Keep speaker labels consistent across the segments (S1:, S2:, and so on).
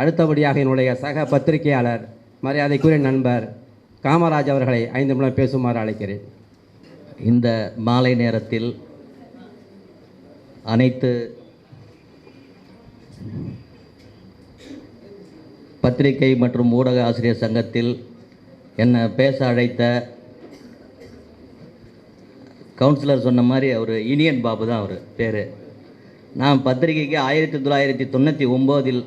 S1: அடுத்தபடியாக என்னுடைய சக பத்திரிகையாளர் மரியாதைக்குரிய நண்பர் காமராஜ் அவர்களை ஐந்து நிமிடம் பேசுமாறு அழைக்கிறேன்.
S2: இந்த மாலை நேரத்தில் அனைத்து பத்திரிகை மற்றும் ஊடக ஆசிரியர் சங்கத்தில் என்னை பேச அழைத்த கவுன்சிலர் சொன்ன மாதிரி அவர் இனியன் பாபு தான் அவர் பேர். நான் பத்திரிகைக்கு ஆயிரத்தி தொள்ளாயிரத்தி தொண்ணூற்றி ஒம்போதில்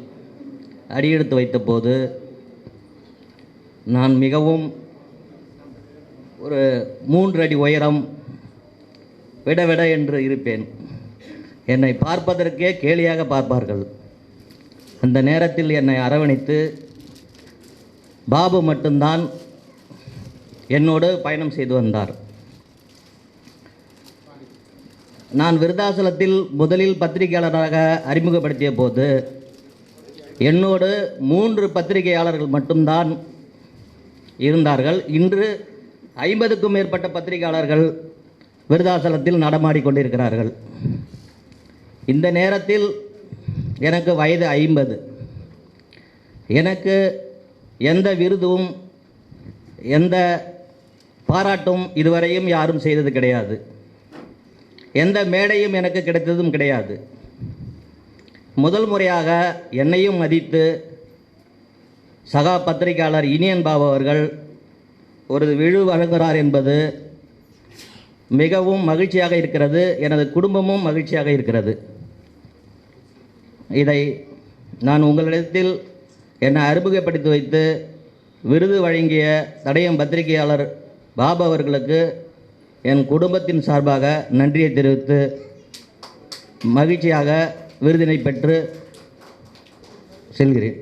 S2: அடியெடுத்து வைத்தபோது நான் மிகவும் ஒரு மூன்று அடி உயரம் விட விட என்று இருப்பேன். என்னை பார்ப்பதற்கே கேலியாக பார்ப்பார்கள். அந்த நேரத்தில் என்னை அரவணைத்து பாபு மட்டும்தான் என்னோடு பயணம் செய்து வந்தார். நான் விருதாசலத்தில் முதலில் பத்திரிகையாளராக அறிமுகப்படுத்திய போது என்னோடு மூன்று பத்திரிகையாளர்கள் மட்டும்தான் இருந்தார்கள். இன்று ஐம்பதுக்கும் மேற்பட்ட பத்திரிகையாளர்கள் விருதாசலத்தில் நடமாடிக்கொண்டிருக்கிறார்கள் இந்த நேரத்தில் எனக்கு வயது ஐம்பது. எனக்கு எந்த விருதும் எந்த பாராட்டும் இதுவரையும் யாரும் செய்தது கிடையாது. எந்த மேடையும் எனக்கு கிடைத்ததும் கிடையாது. முதல் முறையாக என்னையும் மதித்து சகா பத்திரிகையாளர் இனியன் பாபு அவர்கள் ஒரு விழு வழங்குகிறார் என்பது மிகவும் மகிழ்ச்சியாக இருக்கிறது. எனது குடும்பமும் மகிழ்ச்சியாக இருக்கிறது. இதை நான் உங்களிடத்தில் என்னை அறிமுகப்படுத்தி வைத்து விருது வழங்கிய தடயம் பத்திரிகையாளர் பாபு அவர்களுக்கு என் குடும்பத்தின் சார்பாக நன்றியை தெரிவித்து மகிழ்ச்சியாக விருதினை பெற்று செல்கிறேன்.